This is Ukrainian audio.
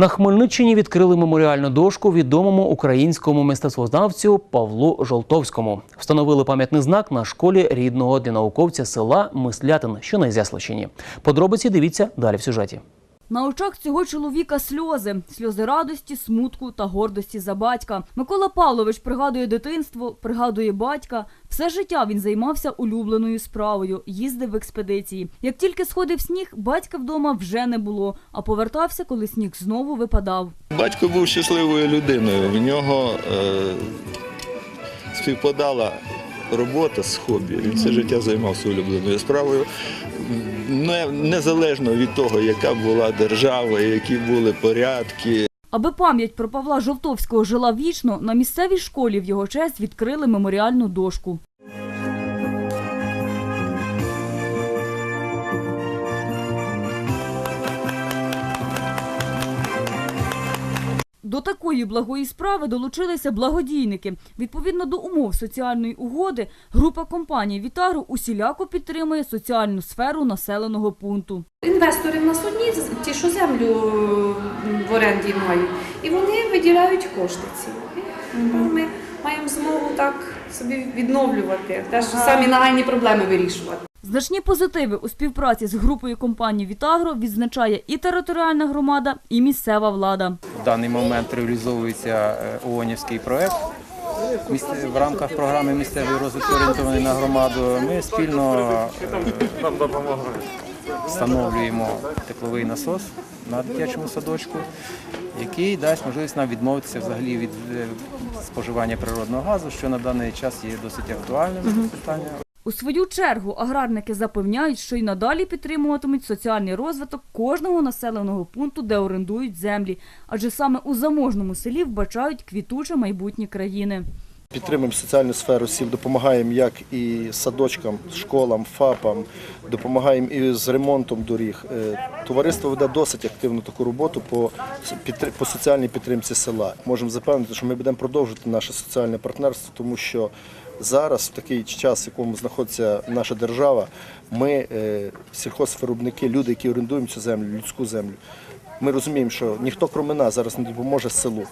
На Хмельниччині відкрили меморіальну дошку відомому українському мистецтвознавцю Павлу Жолтовському. Встановили пам'ятний знак на школі рідного для науковця села Мислятин, що на Ізяславщині. Подробиці дивіться далі в сюжеті. На очах цього чоловіка сльози, сльози радості, смутку та гордості за батька. Микола Павлович пригадує дитинство, пригадує батька. Все життя він займався улюбленою справою, їздив в експедиції. Як тільки сходив сніг, батька вдома вже не було, а повертався, коли сніг знову випадав. Батько був щасливою людиною. В нього е, співпадала робота з хобі. Він все життя займався улюбленою справою. Не, незалежно від того, яка була держава, які були порядки. Аби пам'ять про Павла Жовтовського жила вічно, на місцевій школі в його честь відкрили меморіальну дошку. До такої благої справи долучилися благодійники. Відповідно до умов соціальної угоди, група компаній Вітару усіляко підтримує соціальну сферу населеного пункту. Інвестори в нас одні, ті, що землю в оренді мають, і вони виділяють кошти ці. Ми маємо змогу так собі відновлювати, теж самі нагальні проблеми вирішувати. Значні позитиви у співпраці з групою компаній Вітагро відзначає і територіальна громада, і місцева влада. В даний момент реалізовується е, ООНівський проект в рамках програми місцевий розвиток орієнтований на громаду. Ми спільно е, встановлюємо тепловий насос на дитячому садочку, який дасть можливість нам відмовитися взагалі від е, споживання природного газу, що на даний час є досить актуальним питанням. У свою чергу аграрники запевняють, що й надалі підтримуватимуть соціальний розвиток кожного населеного пункту, де орендують землі, адже саме у заможному селі вбачають квітуче майбутнє країни. Підтримуємо соціальну сферу всім, допомагаємо як і садочкам, школам, ФАПам, допомагаємо і з ремонтом доріг. Е, Товариство веде досить активну таку роботу по, по соціальній підтримці села. Можемо запевнити, що ми будемо продовжувати наше соціальне партнерство, тому що зараз, в такий час, в якому знаходиться наша держава, ми, е, сільхозвиробники, люди, які орендуємо цю землю, людську землю, ми розуміємо, що ніхто крім нас зараз не допоможе селу.